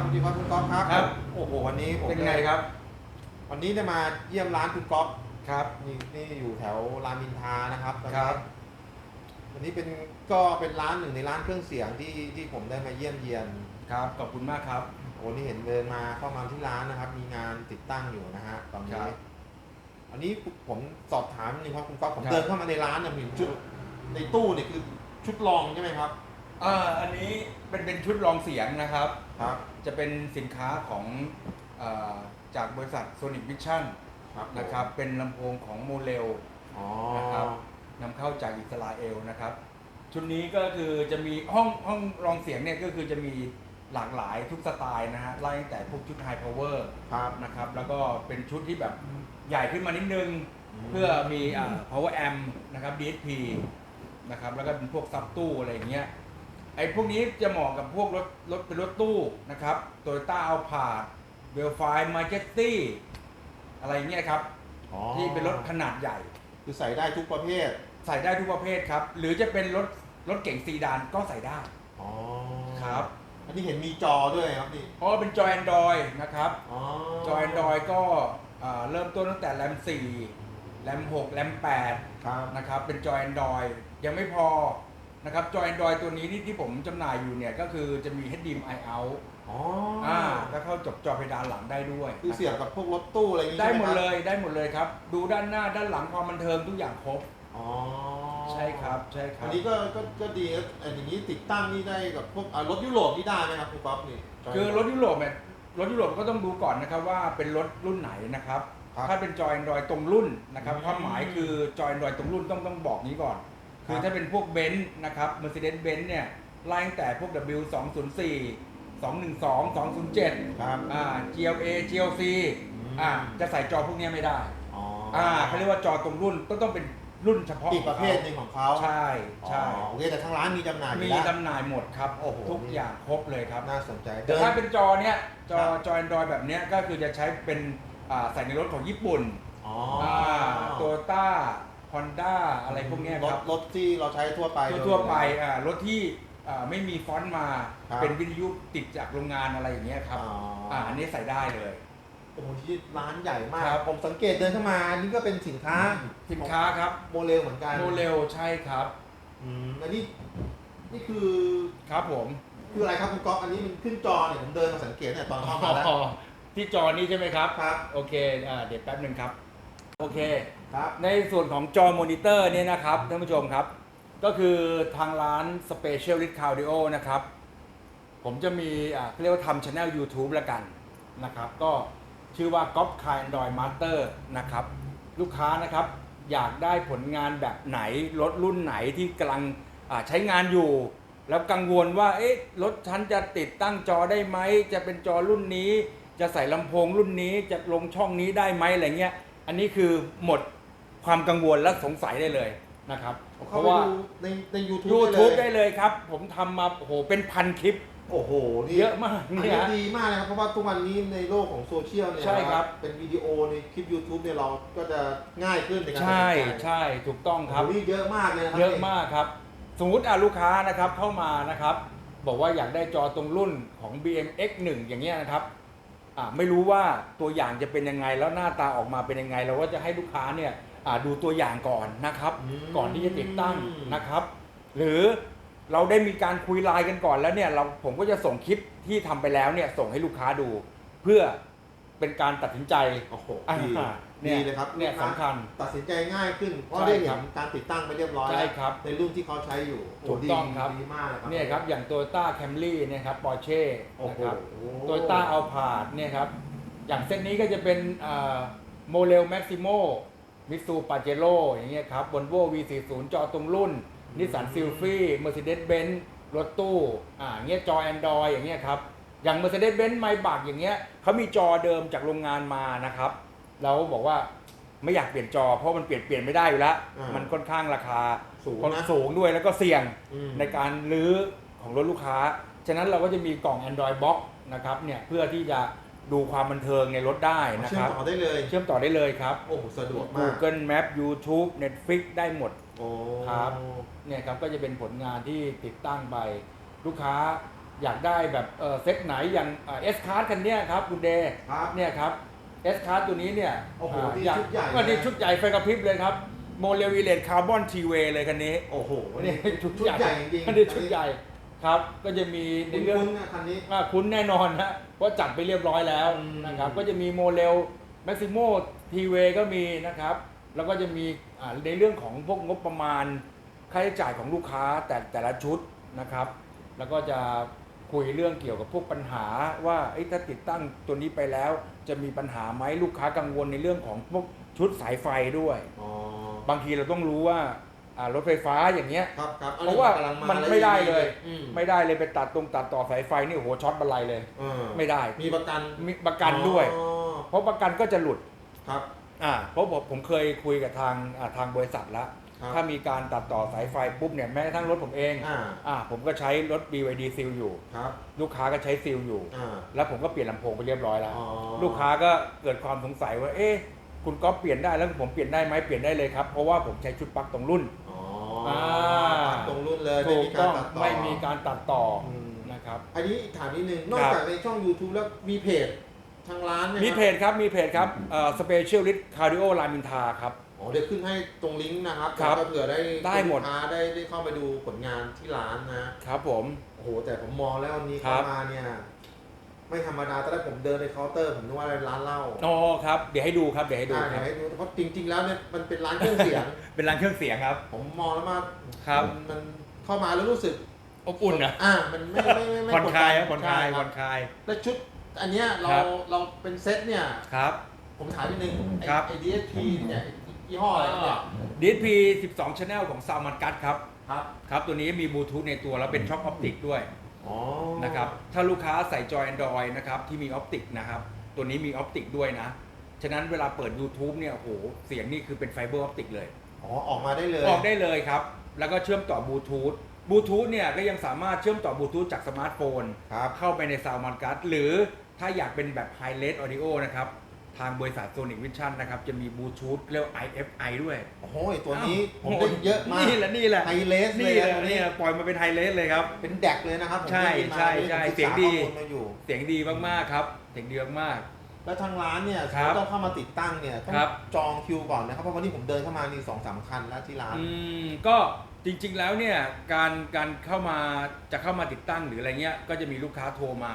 สวัสดีครับคุณก๊อฟครับครับ โอ้โหวันนี้ผมเป็นไงครับ วันนี้ได้มาเยี่ยมร้านคุณก๊อฟครับนี่นี่อยู่แถวรามอินทรานะครับตอนครันี้บวันนี้เป็นก็เป็นร้านหนึ่งในร้านเครื่องเสียงที่ที่ผมได้มาเยี่ยมเยียนครับขอบคุณมากครับโอ้นี่เห็นเดินมาเข้ามาที่ร้านนะครับ มีงานติดตั้งอยู่นะฮะตอนครันี้บอันนี้ผมสอบถามนิดนึงครับคุณก๊อฟผมครับ เดินเข้ามาในร้านเนี่ยผมเห็นชุดในตู้เนี่ยคือชุดรองใช่ไหมครับ อ่าอันนี้ เป็นเป็นชุดรองเสียงนะครับ ครับ จะเป็นสินค้าของอาจากบริษัท Sonic Vision ครับผมนะครับ เป็นลำโพงของโมเลลอ๋อนะครับนำเข้าจากอิสราเอลนะครับ ชุดนี้ก็คือจะมีห้องห้องรองเสียงเนี่ยก็คือจะมีหลากหลายทุกสไตล์นะฮะไล่ตั้งแต่พวกชุด High Power ครับนะครับ แล้วก็เป็นชุดที่แบบใหญ่ขึ้นมานิดนึงอืมเพื่อมีอ่า power amp นะครับ DSP นะครับแล้วก็เป็นพวกซับตู้อะไรอย่างเงี้ย ไอ้พวกนี้จะเหมาะกับพวกรถรถเป็นรถตู้นะครับ Toyota Alphard v e l f i Majesty อะไรเงี้ยครับ อ๋อที่เป็นรถขนาดใหญ่ คือใส่ได้ทุกประเภท ใส่ได้ทุกประเภทครับ หรือจะเป็นรถรถเก่งซีดานก็ใส่ได้อ๋อครับอันนี้เห็นมีจอด้วยครับนี่ เพราะว่าเป็นจอ Android นะครับ อ๋อจอ Android ก็อ่าเริ่มต้นตั้งแต่แรม4แรม6แรม8 ครับ นะครับเป็นจอ Android ยังไม่พอ นะครับจอ Android ตัวนี้ที่ที่ผมจำหน่ายอยู่เนี่ยก็คือจะมี HDMI out อ๋ออ่าก็เข้าจบจอเพดานหลังได้ด้วยคือเสียบกับพวกรถตู้อะไรอย่างงี้ได้ใช่หมไหมดครับเลยได้หมดเลยครับ ดูด้านหน้าด้านหลังความบันเทิงทุกอย่างครบ อ๋อใช่ครับใช่ครัอับนนี้ก็ก็ก็ดีครับอันอย่างนี้ติดตั้งนี่ได้กับพวกอ่ารถยุโรปนี่ได้ไหมครับคุณก๊อฟนี่คือรถยุโรปเนี่ยรถยุโรปก็ต้องดูก่อนนะครับว่าเป็นรถรุ่นไหนนะครับ ครับถ้าเป็นจอ Android ตรงรุ่นนะครับอืม ความหมายคือจอ Android ตรงรุ่นต้องต้องบอกนี้ก่อน คือครับถ้าเป็นพวกเบนซ์นะครับ Mercedes-Benz เนี่ยไล่ตั้งแต่พวก W 2 0 4 212 207 ครับ อ่า GLA GLC อืม อ่าจะใส่จอพวกเนี้ยไม่ได้ อ๋ออ่าเขาเรียกว่าจอตรงรุ่นต้องต้องเป็นรุ่นเฉพาะอีกประเภทหนึ่งของเขาใช่ใช่อ๋อโอเคแต่ทางร้านมีจำหน่ายอยู่มีแล้ว จำหน่ายหมดครับโอ้โห ทุกอย่างครบเลยครับน่าสนใจแต่ถ้าเป็นจอเนี้ยจอครับ จอ Android แบบเนี้ยก็คือจะใช้เป็นอ่าใส่ในรถของญี่ปุ่นอ๋อโตโยต้า ฮอนด้าอะไรพวกเนี้ยรคถรับรถที่เราใช้ทั่วไปทั่วๆไปอ่ารถที่อ่าไม่มีฟอนต์มาครับ เป็นวิทยุติดจากโรงงานอะไรอย่างเงี้ยครับอ๋ออ่อ่าอันนี้ใส่ได้เลย โอ้โหที่ร้านใหญ่มาก ครับ ผมสังเกตเดินเข้ามานี่ก็เป็นสินค้าสินค้าครับโมเลลเหมือนกันโมเรลใช่ครับอืมอันนี้นี่คือ ครับผม คืออะไรครับคุณก๊อฟอันนี้มันขึ้นจอเนี่ยผมเดินมาสังเกตเนี่ยตอนเข้ามาแล้วอ๋อที่จอนี้ใช่ไหมครับ ครับ โอเคอ่าเดี๋ยวแป๊บหนึ่งครับ โอเค ครับ ในส่วนของจอมอนิเตอร์เนี่ยนะครับท่านผู้ชมครับ ก็คือทางร้าน Specialist Audio นะครับ ผมจะมีอ่าเขาเรียกว่าทำช anel YouTube ละกันนะครับ ก็ชื่อว่า g o p k a Android Master นะครับ ลูกค้านะครับอยากได้ผลงานแบบไหน รถรุ่นไหนที่กำลังอ่าใช้งานอยู่ แล้วกังวลว่าเอ๊ะรถฉันจะติดตั้งจอได้ไหม จะเป็นจอรุ่นนี้ จะใส่ลำโพงรุ่นนี้จะลงช่องนี้ได้ไหมอะไรเงี้ย อันนี้คือหมดความกังวลและสงสัยได้เลยนะครับ เพเข้าราะไปว่าดูในใน YouTube YouTube ได้ได้เลยเลยครับ ผมทำมาโอ้โหเป็นพันคลิป โอ้โหนี่เยอะมากอันเนี่นี้ยดีมากเลยครับเพราะว่าทุกวันนี้ในโลกของโซเชียลเนี่ยใช่ครับ เป็นวิดีโอในคลิป YouTube เนี่ยเราก็จะง่ายขึ้นในการใช่ตัดสินใจใช่ถูกต้องครับ โอ้โหนี่เยอะมากเลยนะครัเยอะมากครับ สมมติอะลูกค้านะครับเข้ามานะครับ บอกว่าอยากได้จอตรงรุ่นของ BMX1 อย่างเงี้ยนะครับ อ่าไม่รู้ว่าตัวอย่างจะเป็นยังไงแล้วหน้าตาออกมาเป็นยังไง เราก็จะให้ลูกค้าเนี่ยอ่าดูตัวอย่างก่อนนะครับมก่อนที่จะติดตั้งนะครับ หรือเราได้มีการคุยไลน์กันก่อนแล้วเนี่ยเราผมก็จะส่งคลิปที่ทำไปแล้วเนี่ยส่งให้ลูกค้าดู เพื่อเป็นการตัดสินใจ โอ้โหอ่า ดีเนี่ยดีเลยครับเนี่ยลูกาสำคัญ ตัดสินใจง่ายขึ้น เพราะใช่ได้เห็ครันบการติดตั้งไปเรียบร้อยใช่แล้วครับในรุ่นที่เขาใช้อยู่โถูกต้องดีครับดีมากเลยครับเนี่ยครับอย่างโตโยต้าแคมรี่เนี่ยครับปอร์เช่โอ้นะโหครับโตโยต้าอัลพาดเนี่ยครับอย่างเส้นนี้ก็จะเป็นโมเลลแม็กซิโมมิสูปาเจโ o อย่างเงี้ยครับบนโว V40 จอตรงรุ่นนิสสันซิลฟี่เมอร์เซเดสเบนซ์รถตู้อ่าเงี้ยจอ Android อย่างเงี้ยครับอย่าง Mercedes-Benz ไมบักอย่างเงี้ยเขามีจอเดิมจากโรงงานมานะครับ เราบอกว่าไม่อยากเปลี่ยนจอ เพราะมันเปลี่ยนเปลี่ยนไม่ได้อยู่แล้ว อ่ามัมันค่อนข้างราคาสูงค่อนนะสูงด้วยแล้วก็เสี่ยงอืมในการรื้อของรถลูกค้า ฉะนั้นเราก็จะมีกล่อง Android Box นะครับเนี่ยเพื่อที่จะดูความบันเทิงในรถได้นะเชื่คอมรับ ต่อได้เลย เชื่อมต่อได้เลยครับ โอ้โหสะดวกมาก Google Map YouTube Netflix ได้หมด โอ้ ครับ เนี่ยครับก็จะเป็นผลงานที่ติดตั้งไป ลูกค้าอยากได้แบบเออเซ็ตไหนอย่างเอสคาร์คันเนี้ยครับคุณเดย์ครับ เนี่ยครับ เอสคาร์ตัวนี้เนี่ยโอ้โหานี่อยากชุดใหญ่ก็นี่นะชุดใหญ่ไฟกระพริบเลยครับโมเลวิเลตคาร์บอนทีเวเลยคันนี้โอ้โหนี่นี่ชุดชุดใหญ่จริงๆอันนี้ชุดใหญ่ครับ ก็จะมีในคุณเรื่อง คุณนะคันนี้ อ่าคุ้นแน่นอนนะเพราะจัดไปเรียบร้อยแล้วอืม นะครับ ก็จะมีโมเลลแม็กซิโมทีเวก็มีนะครับ แล้วก็จะมีอ่าในเรื่องของพวกงบประมาณ ค่าใช้จ่ายของลูกค้าแต่แต่ละชุดนะครับ แล้วก็จะ คุยเรื่องเกี่ยวกับพวกปัญหาว่าเอ้ยถ้าติดตั้งตัวนี้ไปแล้ว จะมีปัญหาไหมลูกค้ากังวลในเรื่องของพวกชุดสายไฟด้วย อ๋อบางทีเราต้องรู้ว่าอ่ารถไฟฟ้าอย่างเงี้ย ครับครับอเพราะว่าำลังมันแล้วไม่ได้เลย อืมไม่ได้เลยไปตัดตรงตัดต่อสายไฟนี่โอ้โหช็อตบันไลเลย เออไม่ได้มีประกันมีประกันด้วย อ๋อเพราะประกันก็จะหลุด ครับ อ่าเพราะผมผมเคยคุยกับทางอ่าทางบริษัทแล้ว ครับถ้ามีการตัดต่อสายไฟปุ๊บเนี่ยแม้กระทั่งรถผมเองอ่า อ่าผมก็ใช้รถ BYD ซีลอยู่ ครับลูกค้าก็ใช้ซีลอยู่ อ่า แล้วผมก็เปลี่ยนลำโพงไปเรียบร้อยแล้ว อ๋อ ลูกค้าก็เกิดความสงสัยว่า เอ๊ะ คุณก๊อฟเปลี่ยนได้แล้วผมเปลี่ยนได้ไหมเปลี่ยนได้เลยครับ เพราะว่าผมใช้ชุดปลั๊กตรงรุ่น อ๋ออ่า ตัดตรงรุ่นเลยไม่ถูกมีกาต้รองตัดต่อ ไม่มีการตัดต่ออม นะครับ อันนี้อีกถามนิดนึง นอกครับจากในช่อง YouTube แล้วมีเพจทางร้านไหมมีครับเพจครับ มีเพจครับเอ่อ Specialist Cardio รามินทาครับ อ๋อเดี๋ยวขึ้นให้ตรงลิงก์นะครับครับแล้วก็เผื่อได้ได้หมด ลูกค้าได้ได้เข้าไปดูผลงานที่ร้านนะครับผม โอ้โหแต่ผมมองแล้ววันนี้ครัเข้าบ มาเนี่ย ไม่ธรรมดาตอนแรกผมเดินไปเคาน์เตอร์ผมนึกว่าร้านเหล้าอ๋อครับ เดี๋ยวให้ดูครับ เดี๋ยวให้ดูอ่าคเดี๋รับยวให้ดูเพราะจริง ๆ แล้วเนี่ยมันเป็นร้านเครื่องเสียง เป็นร้านเครื่องเสียงครับ ผมมองแล้วมาครับ มันมันเข้ามาแล้วรู้สึก อบอุ่นนะอ่ามันไม่ไม่ไม่ไม่ผ่อนคลายครับกผ่ดอนดัคลายใช่ผ่อนคลาย แล้วชุดอันเนี้ยเราครับ เราเป็นเซตเนี่ย ครับ ผมถามนิดนึงไอ้ครับ ไอ้ DSP เนี่ย ยี่ห้ออะไรเนี่ย DSP 12 Channel ของ s a l m o n Cut ครับ ครับครับ ตัวนี้มีบลูทูธในตัวแล้วเป็นช่องออปติกด้วยอ๋อนะครับ ถ้าลูกค้าใส่จอ Android นะครับที่มีออปติกนะครับ ตัวนี้มีออปติกด้วยนะ ฉะนั้นเวลาเปิด YouTube เนี่ยโอ้โหเสียงนี่คือเป็นไฟเบอร์ออปติกเลย อ๋อออกมาได้เลยออกได้เลยครับ แล้วก็เชื่อมต่อบลูทูธบลูทูธเนี่ยก็ยังสามารถเชื่อมต่อบลูทูธจากสมาร์ทโฟน ครับ เข้าไปใน s o u n d m o n Card หรือถ้าอยากเป็นแบบ High Res Audio นะครับ ทางบริษัท Sonic Vision นะครับ จะมีบลูทูธเรียกว่า IFI ด้วย โอ้โหตัวนี้อ้าวผมได้เยอะมากนี่แหละนี่แหละไฮเลสเลนี่ยแหละนะนี่แหละปล่อยมาเป็นไฮเลสเลยครับ เป็นแดกเลยนะครับผมใช่ได้ยินมาใช่ได้ใช่ผมศึกษาเสียงดี ข้อมูลมาอยู่ เสียงดีมากๆครับ เสียงดีมาก แล้วทางร้านเนี่ยครับต้องเข้ามาติดตั้งเนี่ยต้องครับ จองคิวก่อนนะครับเพราะวันนี้ผมเดินเข้ามานี่สองสามคันแล้วที่ร้าน อืมก็จริงๆแล้วเนี่ยการการเข้ามาจะเข้ามาติดตั้งหรืออะไรเงี้ยก็จะมีลูกค้าโทรมา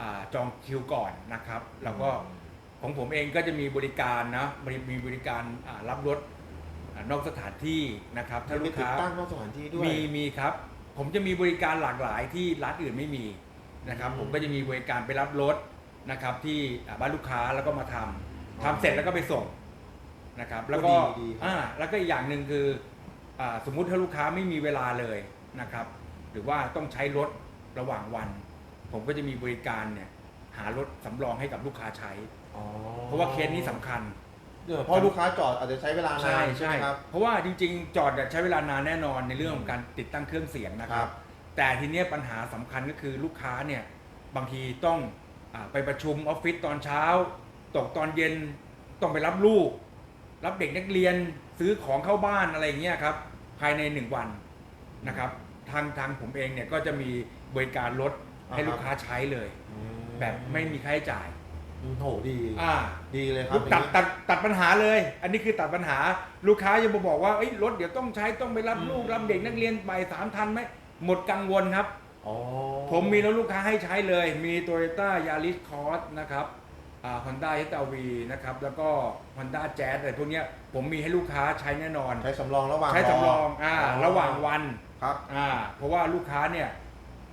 อาจองคิวก่อนนะครับ แล้วก็ ของผมเองก็จะมีบริการนะมีมีบริการอ่ารับรถอ่านอกสถานที่นะครับ ถ้าถ้าลูลูกกติดค้าตั้งนอกสถานที่ด้วย มีมีครับ ผมจะมีบริการหลากหลายที่ร้านอื่นไม่มีนะครับ อืมผมก็จะมีบริการไปรับรถนะครับ ที่อ่าบ้านลูกค้าแล้วก็มาทำทำเสร็จแล้วก็ไปส่งนะครับ แล้วก็ดีดีครับ อ่าแล้วก็อีกอย่างหนึ่งคืออ่าสมมุติถ้าลูกค้าไม่มีเวลาเลยนะครับ หรือว่าต้องใช้รถระหว่างวัน ผมก็จะมีบริการเนี่ยหารถสำรองให้กับลูกค้าใช้ อ๋อเพราะว่าเคสนี้สำคัญเออเพราะลูกค้าจอดอาจจะใช้เวลานานใช่ใช่ใช่ไหมครับ เพราะว่าจริงๆ จอดเนี่ยใช้เวลานานแน่นอนในเรื่องของการติดตั้งเครื่องเสียงนะคครัรับบแต่ทีเนี้ยปัญหาสำคัญก็คือลูกค้าเนี่ยบางทีต้องอาไปประชุมออฟฟิศตอนเช้า ตกตอนเย็นต้องไปรับลูก รับเด็กนักเรียนซื้อของเข้าบ้านอะไรอย่างเงี้ยครับภายในหนึ่งวันนะครับทางทางผมเองเนี่ยก็จะมีบริการรถให้อ่าฮะลูกค้าใช้เลยอืมแบบไม่มีค่าใช้จ่ายอืม โหดี อ่า ดีเลยครัลูบกตัดตัดตัดปัญหาเลย อันนี้คือตัดปัญหา ลูกค้ายังมาบอกว่าเอ้ยรถเดี๋ยวต้องใช้ต้องไปรับลูกรับเด็กนักเรียนบ่ายสามทันไหมหมดกังวลครับ อ๋อผมมีรถลูกค้าให้ใช้เลย มี Toyota Yaris Cross นะครับอ่า Honda HRV นะครับ แล้วก็ Honda Jazz อะไรพวกเนี้ยผมมีให้ลูกค้าใช้แน่นอน ใช้สำรองระหว่างใช้สำรองอ่าระหว่างวันครับอ่าเพราะว่าลูกค้าเนี่ย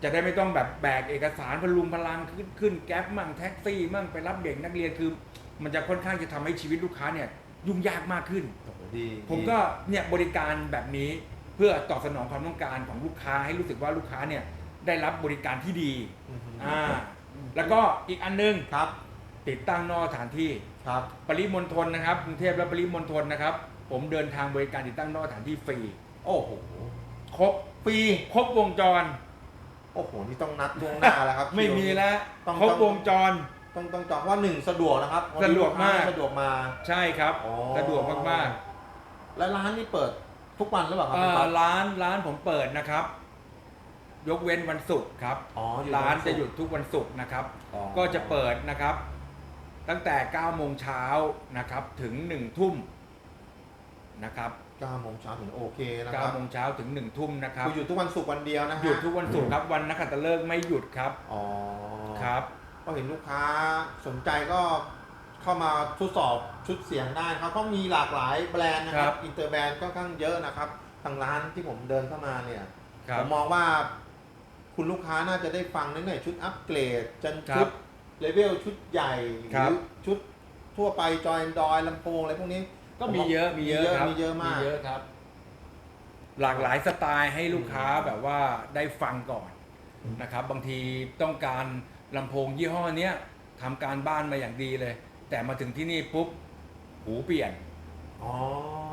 จะได้ไม่ต้องแบบแบกเอกสารพลุงพลังขึ้นขึ้นแก๊ปมั่งแท็กซี่มั่งไปรับเด็กนักเรียนคือ มันจะค่อนข้างจะทำให้ชีวิตลูกค้าเนี่ยยุ่งยากมากขึ้น โอ้โหดีผมก็เนี่ยบริการแบบนี้เพื่อตอบสนองความต้องการของลูกค้าให้รู้สึกว่าลูกค้าเนี่ยได้รับบริการที่ดีอือฮึอ่าแล้วก็อีกอันนึงครับติดตั้งนอกสถานที่ ครับ ปริมณฑลนะครับกรุงเทพและปริมณฑลนะครับ ผมเดินทางบริการติดตั้งนอกสถานที่ฟรี โอ้โห ครบฟรีครบวงจร โอ้โหนี่ต้องนัดล่วงหน้าแล้วครับไม่มีแล้วต้องครบต้องวงจร ต้องต้องจองว่าหนึ่งสะดวกนะครับนนี้สะดวกมากลูค้สะดวกมาใช่ครับอ๋อสะดวกมากแล้วร้านนี่เปิดทุกวันหรือเปล่าๆครับเอ่คุณอปั๊บร้านร้านผมเปิดนะครับ ยกเว้นวันศุกร์ครับอ๋ออยู่ร้านวัศุกจะหยุดทุกวันศุกร์นะครับอ๋อก็จะเปิดนะครับ ตั้งแต่9โมงเช้านะครับ ถึง1ทุ่มนะครับ 9โมงเช้าถึงโอเคนะครับ9โมงเช้าถึง1ทุ่มนะครับ คืออยู่ทุกวันศุกร์วันเดียวนะฮะหยุดทุกวันศุกร์ครับ วันนักขัตฤกษ์ไม่หยุดครับ อ๋อครับ ก็เห็นลูกค้าสนใจก็เข้ามาทดสอบชุดเสียงได้ครับเพราะมีหลากหลายแบรนด์นะคครัรับบอินเตอร์แบรนด์ก็ค่อนข้างเยอะนะครับ ทางร้านที่ผมเดินเข้ามาเนี่ย ครัผบ มมองว่าคุณลูกค้าน่าจะได้ฟังนั่นแหละชุดอัปเกรดจนครัชุบดเลเวลชุดใหญ่หครัรืบอชุดทั่วไปจอยดอยลำโพงอะไรพวกนี้ ก็มีเยอะมีเยอะครับมีเยอะมากเยอะครับ หลากหลายสไตล์ให้ลูกค้าแบบว่าได้ฟังก่อนนะครับ บางทีต้องการลำโพงยี่ห้อเนี้ยทำการบ้านมาอย่างดีเลย แต่มาถึงที่นี่ปุ๊บหูเปลี่ยนอ๋อ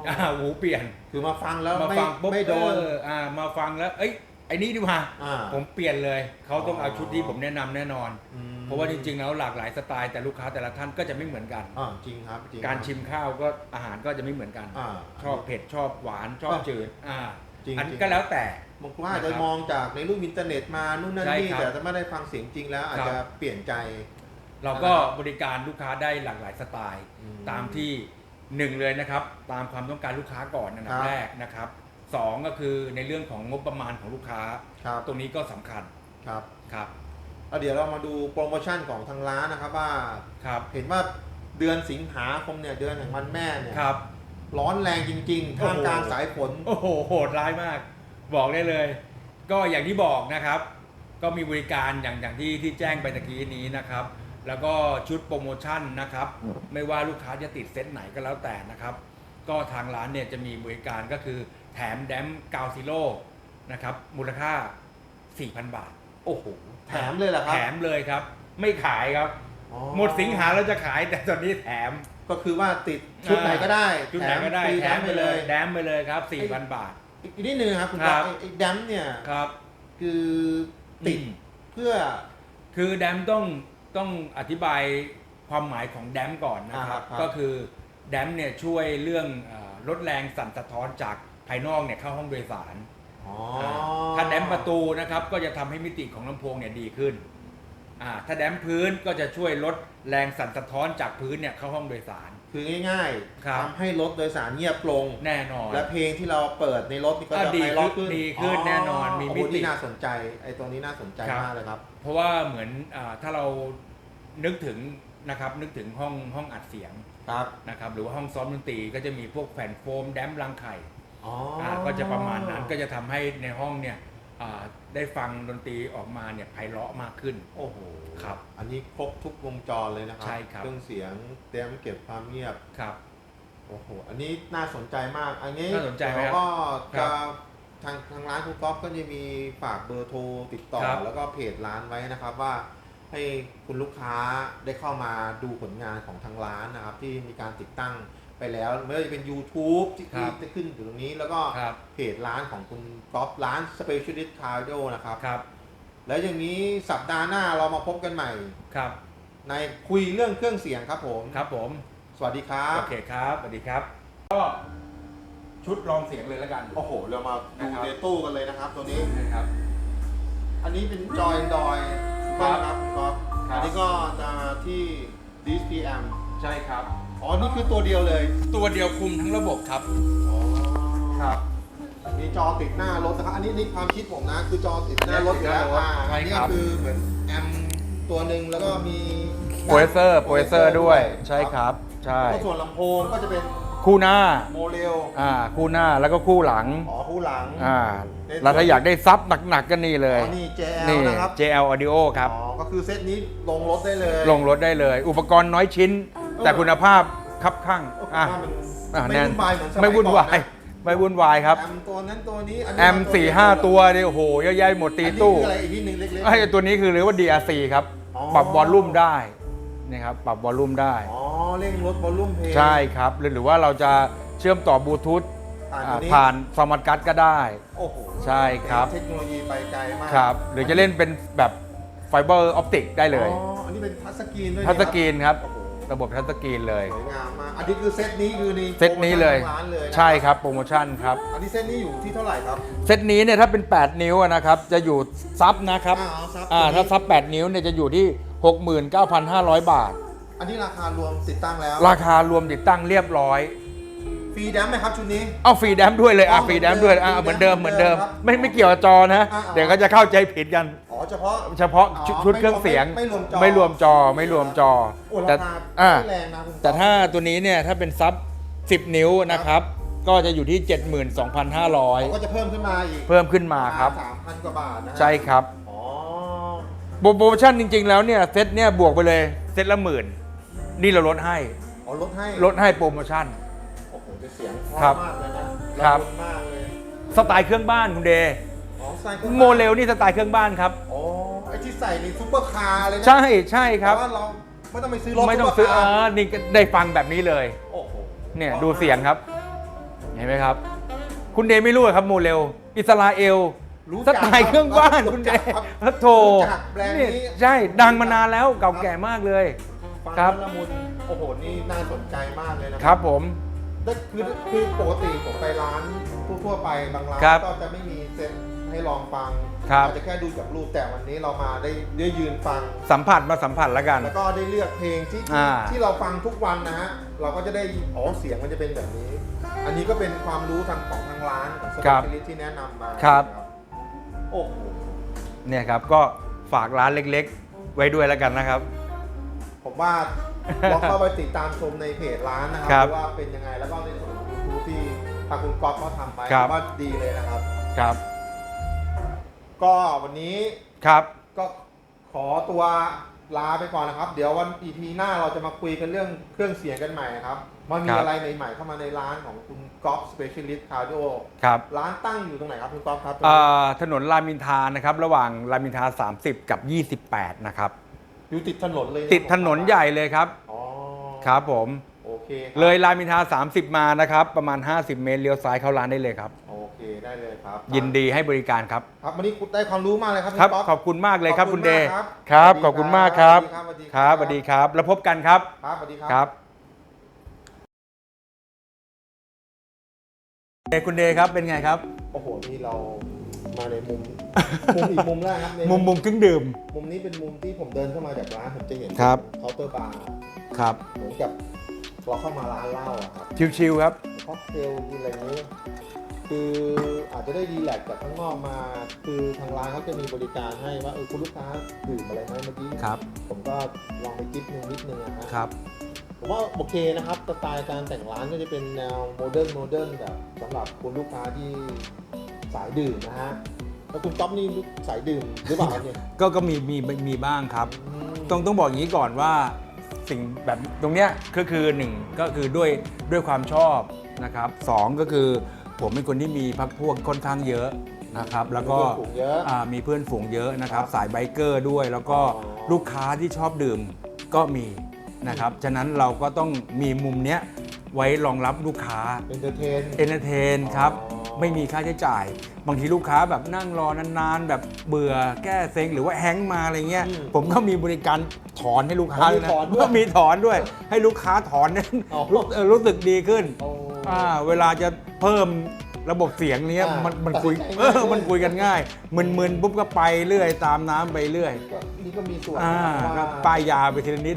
อ่าหูเปลี่ยน คือมาฟังแล้วมาไม่ฟังปุ๊บไม่โดนเอออ่ามาฟังแล้ว เอ้ยไอ้นี่ดีกว่าอ่า ผมเปลี่ยนเลยเขาต้องเอาอ๋อชุดที่ผมแนะนำแน่นอน อืมเพราะว่าจริงๆแล้วหลากหลายสไตล์แต่ลูกค้าแต่ละท่านก็จะไม่เหมือนกัน อ่าจริงครับจริงการคบชิมข้าวก็อาหารก็จะไม่เหมือนกัน อ่า ชอบเผ็ดชอบหวานชอบอะจืดอ่าจริงอันจริงก็แล้วแต่ บางคนอาจจะนะครับมองจากในรูปอินเทอร์เน็ตมานู่นนั่นใช่นี่ครับแต่จะไม่ได้ฟังเสียงจริงแล้ว อาจครับจะเปลี่ยนใจ เราก็บริการลูกค้าได้หลากหลายสไตล์ อืมตามที่หนึ่งเลยนะครับ ตามความต้องการลูกค้าก่อนอันดัครับบแรกนะครับ สองก็คือในเรื่องของงบประมาณของลูกค้า ครับตรงนี้ก็สำคัญครับครับแล้วเดี๋ยวเรามาดูโปรโมชั่นของทางร้านนะครับว่า ครับเห็นว่าเดือนสิงหาคมเนี่ยเดือนแห่งวันแม่เนี่ยครับ ร้อนแรงจริงๆท่ามกลางสายฝน โอ้โหโหดร้ายมาก บอกได้เลย ก็อย่างที่บอกนะครับ ก็มีบริการอย่างอย่างที่ที่แจ้งไปตะกี้นี้นะครับ แล้วก็ชุดโปรโมชั่นนะครับ ไม่ว่าลูกค้าจะติดเซตไหนก็แล้วแต่นะครับ ก็ทางร้านเนี่ยจะมีบริการก็คือ แถมแดมกาวซิโลนะครับมูลค่า 4,000 บาท โอ้โหแถมเลยเหรอครับแถมเลยครับ ไม่ขายครับ อ๋อหมดสิงหาเราจะขายแต่ตอนนี้แถม ก็คือว่าติดชุดไหนก็ได้ชุดไหนก็ได้ฟรีแถมไปเลยแถแถมไปเลยครับ 4,000 บาท อีกนิดนึงนะครับคุณครัป๊อบ ปไอ้ไอ้แดมเนี่ยครับคือติดอืมเพื่อ คือแดมต้องต้องอธิบายความหมายของแดมก่อนนะครับ อ่าครับ ก็คือแดมเนี่ยช่วยเรื่องเออลดแรงสั่นสะท้อนจาก ภายนอกเนี่ยเข้าห้องโดยสารอ๋อถ้าแดมประตูนะครับก็จะทำให้มิติของลำโพงเนี่ยดีขึ้นอ่าถ้าแดมพื้นก็จะช่วยลดแรงสั่นสะท้อนจากพื้นเนี่ยเข้าห้องโดยสาร คือง่ายครับๆทำให้รถโดยสารเงียบลง แน่นอน และเพลงที่เราเปิดในรถนี่ก็อะจะดีไพเราะขึ้ขึ้นนดีขึ้นแน่นอนมีโอ้โหมิตินี่น่าสนใจไอ้ตัวนี้น่าสนใจครับ มากเลยครับ เพราะว่าเหมือนอาถ้าเรานึกถึงนะครับนึกถึงห้องห้องอัดเสียงครับ นะครับหรือว่าห้องซ้อมดนตรีก็จะมีพวกแผ่นโฟมแดมรังไข่ อ๋ออ่าก็จะประมาณนั้นก็จะทำให้ในห้องเนี่ยอ่าได้ฟังดนตรีออกมาเนี่ยไพเราะมากขึ้น โอ้โหครับอันนี้ครบทุกวงจรเลยนะครัใช่ครับ เครื่องเสียงเตรียมเก็บความเงียบ ครับ โอ้โห อันนี้น่าสนใจมาก อันนี้น่าสนใจไหมเราครับก็ครัจะบทางทางร้านคุณก๊อฟก็จะมีฝากเบอร์โทรติดต่อ ครับแล้วก็เพจร้านไว้นะครับว่าให้คุณลูกค้าได้เข้ามาดูผลงานของทางร้านนะครับ ที่มีการติดตั้ง ไปแล้วไม่ว่าจะเป็น YouTube ที่ครับที่ขึ้นอยู่ตรงนี้ แล้วก็ครับ เพจร้านของคุณก๊อฟร้าน Specialist Cardio นะครับ ครับแล้วอย่างนี้สัปดาห์หน้าเรามาพบกันใหม่ ครับในคุยเรื่องเครื่องเสียงครับผม ครับผมสวัสดีครับ โอเคครับสวัสดีครับ ก็ชุดลองเสียงเลยแล้วกันโอ้โห เรามาดูนะครับเดตู้กันเลยนะครับ ตัวนี้ นะครับ อันนี้เป็นจอยดอยครับครับครับครับ อันนี้ก็จะที่ DSPM ใช่ครับ อ๋อ นี่คือตัวเดียวเลย ตัวเดียวคุมทั้งระบบครับ อ๋อ ครับ มีจอติดหน้ารถนะครับ อันนี้นี่ความคิดผมนะ คือจอติดหน้ารถอยู่แล้วติดหน้ารถอ่าใช่อันนี้ครับ คือเหมือนแอมตัวหนึ่งแล้วก็มีโปรเซเซอร์โปรเซเซอร์ด้วยใช่ครับ ใช่ แล้วก็ส่วนลำโพงก็จะเป็นคู่หน้า โมเรลอ่า คู่หน้าแล้วก็คู่หลัง อ๋อคู่หลัง อ่าแล้วถ้าอยากได้ซับหนักๆก็นี่เลยอ๋อนี่ JL นี่นะครับ JL Audio ครับ อ๋อ ก็คือเซตนี้ลงรถได้เลย ลงรถได้เลย อุปกรณ์น้อยชิ้น แต่คุณภาพคับข้างโอ้โหอะว่ามันอะไม่แน่นวุ่นวายเหมือนสมัไม่ยวุ่นก่อวายนะไม่วุ่นวายครับ แอมตัวนั้นตัวนี้นนี้แอมก็สี่ห้าตัวเนี่ยโอ้โหเยอะแยะหมดตีตู้อันนี้คืออะไรอีกนิดนึงเล็กๆไอ้ตัวนี้คือเรียกว่า DRC ครับ อ๋อ ปรับวอลลุ่มได้นี่ครับปรับวอลลุ่มได้อ๋อเร่งลดวอลลุ่มเพลง ใช่ครับหรือหรือว่าเราจะเชื่อมต่อบลูทูธผ่านอ่าตัวนี้ ผ่านสมาร์ทการ์ดก็ได้ โอ้โหใช่ครับ เทคโนโลยีไปไกลมากครับหรือจะเล่นเป็นแบบไฟเบอร์ออปติกได้เลย อ๋ออันนี้เป็นทัชสกรีนด้วยทัชสกรีนครับ โอ้โห ระบบทัชสกรีนเลยสวยงามมากอันนี้คือเซตนี้คือในเซตนี้เลยโปรโมชั่นของร้านเลยนะใช่ครับโปรโมชั่นครับ อันนี้เซตนี้อยู่ที่เท่าไหร่ครับ เซตนี้เนี่ยถ้าเป็น 8 นิ้วอะนะครับจะอยู่ซับนะครับอ่าเอาซับอ่าตัวนี้ ถ้าซับ 8 นิ้วเนี่ยจะอยู่ที่ 69,500 บาท อันนี้ราคารวมติดตั้งแล้ว ราคารวมติดตั้งเรียบร้อย ฟรีแดมไหมครับชุดนี้ เอาฟรีแดมด้วยเลยอะอ๋อฟรีแดมด้วยอะเหเหมืมืออนนเดิเดิมมเหมือนเดิมครับไม่ไม่เกี่ยวกับจอนะ อ่า เดี๋ยวก็จะเข้าใจผิดกัน อ๋อเฉพาะ เฉพาะอ๋อชุดชุดเครื่องเสียงไม่รวมจอไม่รวมจอไม่รวมจอโอ้แต่ราคาอ่าไม่แรงนะคุณแต่ถ้าตัวนี้เนี่ยถ้าเป็นซับ 10 นิ้วนะครับ ก็จะอยู่ที่ เขาก็72,500 จะเพิ่มขึ้นมาอีกเพิ่มขึ้นมาครับ สามพันกว่าบาทนะฮะใช่ครับอ๋อโปรโมชั่นจริง ๆ แล้วเนี่ยเซตเนี่ยบวกไปเลยเซตละหมื่นนี่เราลดให้ อ๋อลดให้ลดให้โปรโมชั่นโอ้โหจะ เสียงเพครัราะบมากเลยนะครับ ละมุนมากเลยสไตล์เครื่องบ้านคุณเดย์อ๋อใส่เครื่องโมเลลนี่สไตล์เครื่องบ้านครับ อ๋อไอที่ใส่ในซุปเปอร์คาร์เลยนะใช่ใช่ครับ แต่ว่าเราไม่ต้องไปซื้อรถไม่ต้องซื้อซุปเอเปร์คาร์อนี่ก็ได้ฟังแบบนี้เลย โอ้โหเนี่ยดูเสียงครับ เห็นไหมครับ คุณเดย์ไม่รู้เหรอครับโมเลลอิสราเอลรู้สจักไตล์เครื่องบ้านรู้คุณเดจักย์ครับพระโถรู้จักแบรนด์นี้นี่ใช่ดังมานานแล้วเก่าแก่มากเลย ฟังครับแล้วละมุนโอ้โหนี่น่าสนใจมากเลยนะครับ ผม แต่คือคือปกติผมไปร้านทั่วๆไปบางร้านครับก็จะไม่มีเซ็ตให้ลองฟังครับ อาจจะแค่ดูจากรูปแต่วันนี้เรามาได้ได้ยืนฟัง สัมผัสมาสัมผัสแล้วกัน แล้วก็ได้เลือกเพลงที่ที่อ่า ที่เราฟังทุกวันนะฮะเราก็จะได้อ๋อเสียงมันจะเป็นแบบนี้ อันนี้ก็เป็นความรู้ทางของทางร้านของสครัเปบเชียลิสต์ที่แนะนำมาครับโอ้โหเนี่ยครับก็ฝากร้านเล็กๆ ไว้ด้วยแล้วกันนะครับ ผมว่า ลองเข้าไปติดตามชมในเพจร้านนะคครัรับ ว่าเป็นยังไงแล้วก็ในส่วนของยูทูบที่ทางคุณก๊อฟเขาทำไปครับผมว่าดีเลยนะครับ ครับก็วันนี้ครับก็ขอตัวลาไปก่อนนะครับ เดี๋ยววัน EP หน้าเราจะมาคุยกันเรื่องเครื่องเสียงกันใหม่ครับมันมีครับอะไรใหม่ๆเข้ามาในร้านของคุณก๊อฟสเปเชียลิสต์คาร์ดิโอครับร้านตั้งอยู่ตรงไหนครับคุณก๊อฟครับ เอ่อถนนรามอินทรานะครับ ระหว่างรามอินทรา30 กับ 28 นะครับ อยู่ติดถนนเลยะติดถนนใหญ่เลยครับ อ๋อครับผม โอเคครับเลยรามอินทรา30 มานะครับ ประมาณ 50 เมตรเลี้ยวซ้ายเข้าร้านได้เลยครับ โอเคได้เลยครับยินดีให้บริการครับ ครับวันนี้คุณได้ความรู้มากเลยครับครับณก๊อฟขอบคุณมากเลยครับขอบคุคุณณเดย์มากครับครับสวัสดีขอบคุณมากครับครับ สวัสดีคครัรับบสวัสดีครับ แล้วพบกันครับ ครับสวัสดีครั ครับเดย์คุณเดย์ครับ เป็นไงครับ โอ้โหนี่เรา มาในมุม มุมอีกมุมแรกครับในมุมมุมเครื่องดื่ม มุมนี้เป็นมุมที่ผมเดินเข้ามาจากร้านผมจะเห็นครับ เคาน์เตอร์บาร์ครับเหมือนกับเราเข้ามาร้านเหล้าอะครับชิวๆครับค็อกเทลกินอะไรอย่างนี้ คืออาจจะได้รีแลกซ์จากข้างนอกมา คือทางร้านเขาจะมีบริการให้ว่าเออคุณลูกค้าดื่มอะไรไหมเมื่อกี้ครับผมก็ลองไปจิ๊บนึงนิดนึงนะฮะ ครับ ผมว่าโอเคนะครับสไตล์การแต่งร้านก็จะเป็นแนวโมเดิร์นโมเดิร์นแบบสำหรับคุณลูกค้าที่ สายดื่มนะฮะแล้วคุณต๊อปนี่สายดื่มหรือเปล่าครับเนี่ยก็ก็มีมีมีบ้างครับอืมต้องต้องบอกอย่างนี้ก่อนว่าสิ่งแบบตรงเนี้ยก็คือหนึ่งก็คือด้วยด้วยความชอบนะครับสองก็คือผมเป็นคนที่มีพักพวกค่อนข้างเยอะนะครับแล้วก็มีเพื่อนฝูงเยอะอ่ามีเพื่อนฝูงเยอะนะครับครับ สายไบเกอร์ด้วย แล้วก็อ๋อลูกค้าที่ชอบดื่มก็มีนะครับฉะนั้นเราก็ต้องมีมุมเนี้ยไว้รองรับลูกค้าเอนเตอร์เทนเอนเตอร์เทนครับอ๋อ ไม่มีค่าใช้จ่าย บางทีลูกค้าแบบนั่งรอนานๆ แบบเบื่อแก้เซ็งหรือว่าแฮงก์มาอะไรเงี้ยอืมผมก็มีบริการถอนให้ลูกค้าอ๋อมีด้วยนะถอนด้วย ก็มีถอนด้วย ให้ลูกค้าถอนเนี่ยอ๋อ รู้เออรู้สึกดีขึ้นโอ้ อ่าเวลาจะเพิ่มระบบเสียงเนี้ยอ่ามัมันมันคุยตัดสินใจเออง่ายมันคุยกันง่ายมึนๆปุ๊บก็ไปเรื่อยตามน้ำไปเรื่อยก็นี่ก็มีส่วนอ่านะก็ว่าป้ายยาไปทีละนิด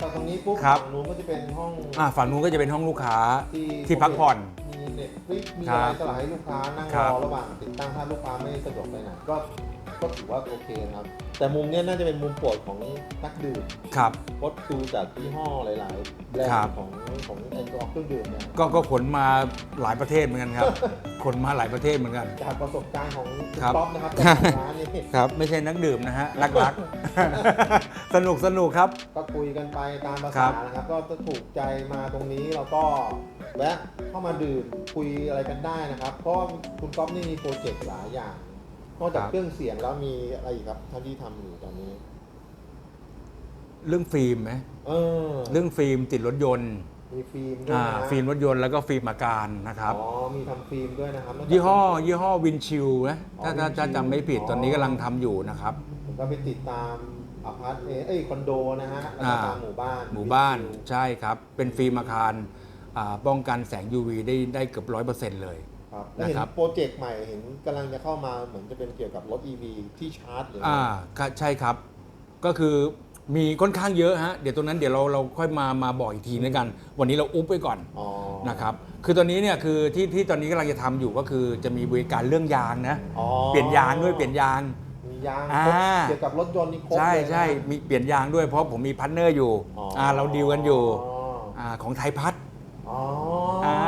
จากตรงนี้ปุ๊บครับ ฝั่งนู้นก็จะเป็นห้อง อ่าฝั่งนู้นก็จะเป็นห้องลูกค้าที่ ที่พักผ่อนมี เน็ตฟลิกมีครัอะไรบสลายให้ลูกค้านั่งครัรบ อระหว่างติดตั้งถ้าลูกค้าไม่สะดวกไปไหนก็ก็ถือว่าโอเคนะครับ แต่มุมเนี้ยน่าจะเป็นมุมโปรดของนักดื่มครับเพราะดูจากยี่ห้อหลายๆแบรนครับ ด์ของของแอลกอฮอล์เครื่องดื่มเนี่ยก็ก็ขนมาหลายประเทศเหมือนกันครับ ขนมาหลายประเทศเหมือนกัน จากประสบการณ์ของคุณครับ ป๊อปนะครับเจ้าของร้านนี่ครับ ไม่ใช่นักดื่มนะฮะรักรักสนุกสนุกครับ ก็คุยกันไปตามภาครัษาบนะครับ ก็จะถูกใจมาตรงนี้เราก็ แวะเข้ามาดื่มคุยอะไรกันได้นะครับ เพราะว่าคุณก๊อฟนี่มีโปรเจกต์หลายอย่างนอกจากเครื่องเสียงแล้วมีอะไรอีกครับท่านที่ทำอยู่ตอนนี้ เรื่องฟิล์มไหมเออเรื่องฟิล์มติดรถยนต์มีฟิล์มด้วยอ่านะฟิล์มรถยนต์แล้วก็ฟิล์มอาการนะครับ อ๋อมีทำฟิล์มด้วยนะครับนอกจาก ยี่ห้อยี่ห้อวินชิลนะถ้าถ้าอ๋อถ้า Winchill จำไม่ผิดอ๋อตอนนี้กำลังทำอยู่นะครับ ผมก็ไปติดตามอพาร์ตเมนต์เอ้ยคอนโดนะฮะแล้วก็อ่า ตามหมู่บ้านหมู่บ้านวิวใช่ครับ เป็นฟิล์มอาคาร อ่าป้องกันแสง UV ได้ได้เกือบร้อยเปอร์เซ็นต์เลย ครับแล้วเห็นนะครับ โปรเจกต์ใหม่เห็นกำลังจะเข้ามาเหมือนจะเป็นเกี่ยวกับรถ EV ที่ชาร์จหรืออ่าก็ใช่ครับ ก็คือมีค่อนข้างเยอะฮะ เดี๋ยวตรงนั้นเดี๋ยวเราเราค่อยมามาบอกอีกทีนึงกัน วันนี้เราอุ๊บไว้ก่อน อ๋อนะครับ คือตอนนี้เนี่ยคือที่ที่ตอนนี้กำลังจะทำอยู่ก็คือจะมีบริการเรื่องยางนะ อ๋อเปลี่ยนยางด้วยเปลี่ยนยาง มียางอ่าครบเกี่ยวกับรถยนต์นี่ครบใช่เลยนะ ใช่มีเปลี่ยนยางด้วยเพราะผมมีพัทเนอร์อยู่อ๋ออ่าเราดีลกันอยู่อ๋ออ่าของไทยพัฒ อ๋ออ่า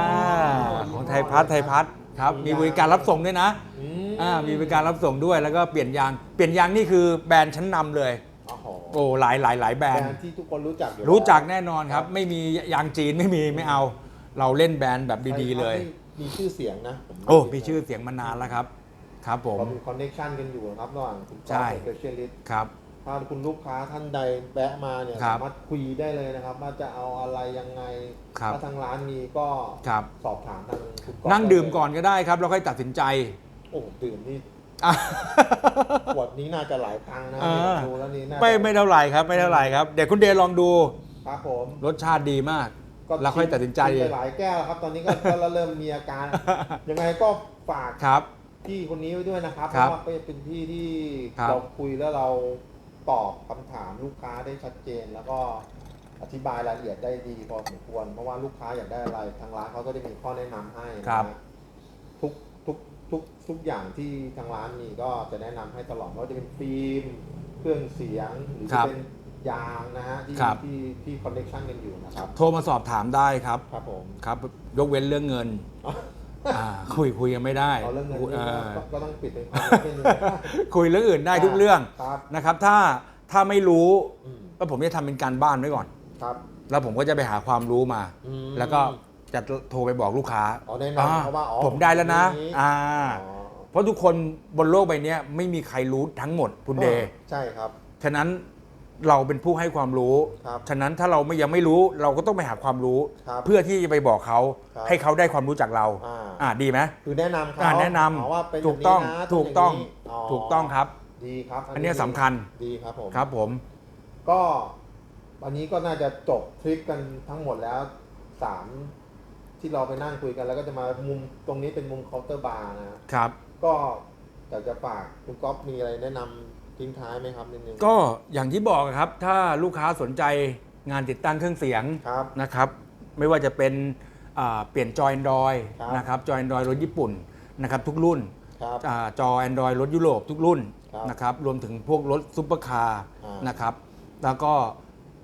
ของไทยพัฒไทยพัฒครับ มีบริการรับส่งด้วยนะอืมอ่ามีบริการรับส่งด้วย แล้วก็เปลี่ยนยาง เปลี่ยนยางนี่คือแบรนด์ชั้นนำเลย โอ้โหโอ้หลายหลายหลายแบรแบรนนด์ ด์ที่ทุกคนรู้จักอยู่รู้จักแล้วแน่นอนครับ ไม่มียางจีนไม่มีไม่เอา เราเล่นแบรนด์แบบดีๆเลย มีชื่อเสียงนะผมโอ้มีชื่อเสียงมานานแล้วครับ ครับผมเรามีคอนเนคชันกันอยู่นะครับระหว่างคุณใช่กับสเปเชียลิสต์ครับ ถ้าคุณลูกค้าท่านใดแวะมาเนี่ยครับสามารถคุยได้เลยนะครับ ว่าจะเอาอะไรยังไงครับถ้าทางร้านมีก็ครับ สอบถามทางคุณก๊อฟนั่งดื่มไเลยก่อนก็ได้ครับแล้วค่อยตัดสินใจโอ้ดื่มนี่อะขวดนี้น่าจะหลายตังค์นะอ่าดูแล้วนี่น่าจะไม่ไม่เท่าไหร่ครับ ไม่เท่าไหร่ครับเดี๋ยวคุณเดย์ลองดูครับผมรสชาติดีมากก็แล้วค่อยตัดสินใจ กิไปหลายแก้วแล้วครับ ตอนนี้ก็ ก็เริ่มมีอาการ ยังไงก็ฝากครับ พี่คนนี้ไว้ด้วยนะครับเพครับราะว่าเป็นพี่ที่ครับ เราคุยแล้วเรา ตอบคำถามลูกค้าได้ชัดเจน แล้วก็อธิบายรายละเอียดได้ดีพอสมควร เพราะว่าลูกค้าอยากได้อะไรทางร้านเขาก็จะมีข้อแนะนำให้นะครัฮะบ ทุกทุกทุกทุกอย่างที่ทางร้านมีก็จะแนะนำให้ตลอดไม่ว่าจะเป็นฟิล์มเครื่องเสียงหรือครัจะบเป็นยางนะฮะที่ครับ ที่ที่คอนเนคชันกันอยู่นะครับโทรมาสอบถามได้ครับ ครับผม ครับ ยกเว้นเรื่องเงินอ่า คุยคุยกันไม่ได้เอาเรื่องเงินคุยนี่เอ่อก็ก็ต้องปิดเป็นความลับนิดนึงคุยเรื่องอื่นได้ทุกเรื่องครับนะครับ ถ้าถ้าไม่รู้อืมก็ผมจะทำเป็นการบ้านไว้ก่อน ครับแล้วผมก็จะไปหาความรู้มา อืม แล้วก็จะโทรไปบอกลูกค้าอ๋อแนะอ่านำเพราะว่าอ๋อผมได้แล้วนะนี้ อ่า อ๋อเพราะทุกคนบนโลกใบเนี้ยไม่มีใครรู้ทั้งหมดคุณเดย์ใช่ครับ ฉะนั้น เราเป็นผู้ให้ความรู้ ครับฉะนั้นถ้าเราไม่ยังไม่รู้เราก็ต้องไปหาความรู้ ครับเพื่อที่จะไปบอกเขาครับ ให้เขาได้ความรู้จากเราอ่าอ่าดีไหม คือแนะนำเขาอ่าแนะนำอ๋อว่าเป็นถูกต้องแบบนี้นะถูกต้องย่านี้ถูกต้องครับดีครับอันเนี้ยสำคัญ ดีครับผมครับผม ก็วันนี้ก็น่าจะจบทริปกันทั้งหมดแล้วสามที่เราไปนั่งคุยกัน แล้วก็จะมามุมตรงนี้เป็นมุมเคาน์เตอร์บาร์นะครับ ก็อยากจะฝากคุณก๊อฟมีอะไรแนะนำ ทิ้งท้ายไหมครับนิดนึงก็อย่างที่บอกครับ ถ้าลูกค้าสนใจงานติดตั้งเครื่องเสียงครับ นะครับ ไม่ว่าจะเป็นอ่าเปลี่ยนจอ Android ครับนะครับจอ Android รถญี่ปุ่นนะครับทุกรุ่นครับอาจอ Android รถยุโรปทุกรุ่นครับนะครับรวมถึงพวกรถซุปเปอร์คาร์อ่านนะครับแล้วก็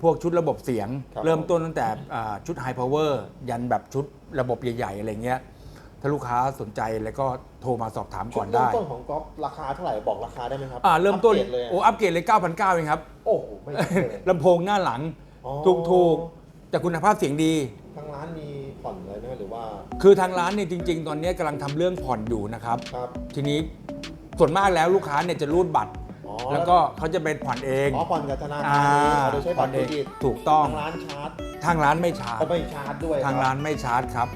พวกชุดระบบเสียง ครับ เริ่มต้นตั้งแต่อ่าชุด High Power ยันแบบชุดระบบใหญ่ ๆ อะไรเงี้ย ถ้าลูกค้าสนใจแล้วก็โทรมาสอบถามก่อนชุดเริ่ได้มต้นของก๊อฟราคาเท่าไหร่บอกราคาได้ไหมครับอ่าเริ่มต้น อัปกรดเลยโอ้อัปเกรดเลย 9,900เองครับ โอ้โหไม่เกิน ลำโพงหน้าหลัง อ๋อ ถูกถูกแต่คุณภาพเสียงดี ทางร้านมีผ่อนอะไรไหมหรือว่าคือทางร้านเนี่ยจริง ๆ ตอนนี้กำลังทำเรื่องผ่อนอยู่นะครับ ครับทีนี้ส่วนมากแล้วลูกค้าเนี่ยจะรูดบัตร อ๋อแล้วก็เขาจะเป็นผ่อนเองอ๋อผ่อนกับธนาอ่าคารเองโดยใช้บัตรเครผ่อนเองดิตถูกต้อง ทางร้านชาร์จทางร้านไม่ชาร์จ ก็ไม่ชาร์จด้วย ทางคบร้านไม่ชาร์จครับ